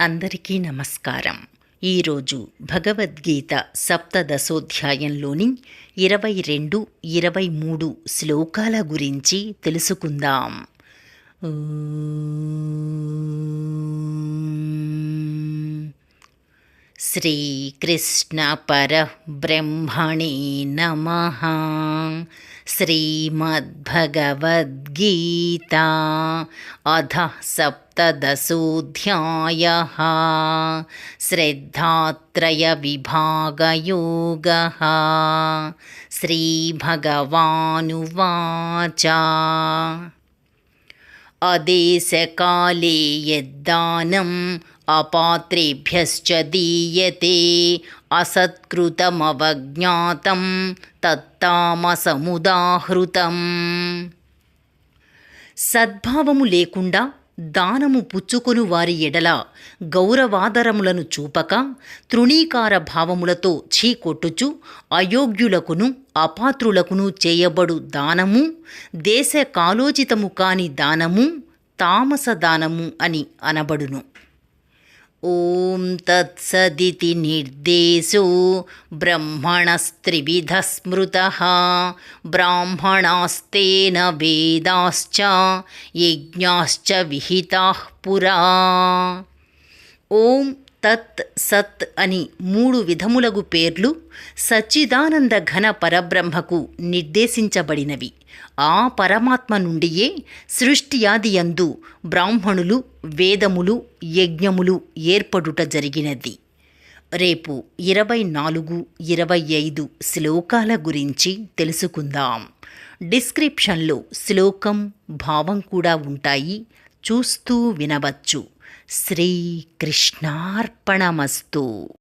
అందరికీ నమస్కారం. ఈరోజు భగవద్గీత సప్తదశోధ్యాయంలోని ఇరవై రెండు ఇరవై మూడు శ్లోకాల గురించి తెలుసుకుందాం. श्रीकृष्णपरब्रह्मणे नमः। श्रीमद्भगवद्गीता अधः सप्तदशोऽध्यायः। श्रद्धात्रयविभागयोगः। श्रीभगवानुवाच। अदेशकाले यद्दानम् అపాత్రేభ్యశ్చ దీయతే అసత్కృతమవజ్ఞాతం తత్తామసముదాహృతం. సద్భావము లేకుండా దానము పుచ్చుకొను వారి ఎడల గౌరవాదరములను చూపక తృణీకార భావములతో చీకొట్టుచు అయోగ్యులకును అపాత్రులకును చేయబడు దానము దేశ కాలోచితము కాని దానము తామస దానము అని అనబడును. ॐ तत्सदिति निर्देशो ब्रह्मणस्त्रिविधः स्मृतः ब्राह्मणास्तेन वेदाश्च यज्ञाश्च विहिताः पुरा। ॐ తత్ సత్ అని మూడు విధములగు పేర్లు సచ్చిదానంద ఘన పరబ్రహ్మకు నిర్దేశించబడినవి. ఆ పరమాత్మ నుండియే సృష్టియాది యందు బ్రాహ్మణులు వేదములు యజ్ఞములు ఏర్పడుట జరిగినది. రేపు ఇరవై నాలుగు ఇరవై ఐదు శ్లోకాల గురించి తెలుసుకుందాం. డిస్క్రిప్షన్లో శ్లోకం భావం కూడా ఉంటాయి. చూస్తూ వినవచ్చు. శ్రీకృష్ణార్పణమస్తు.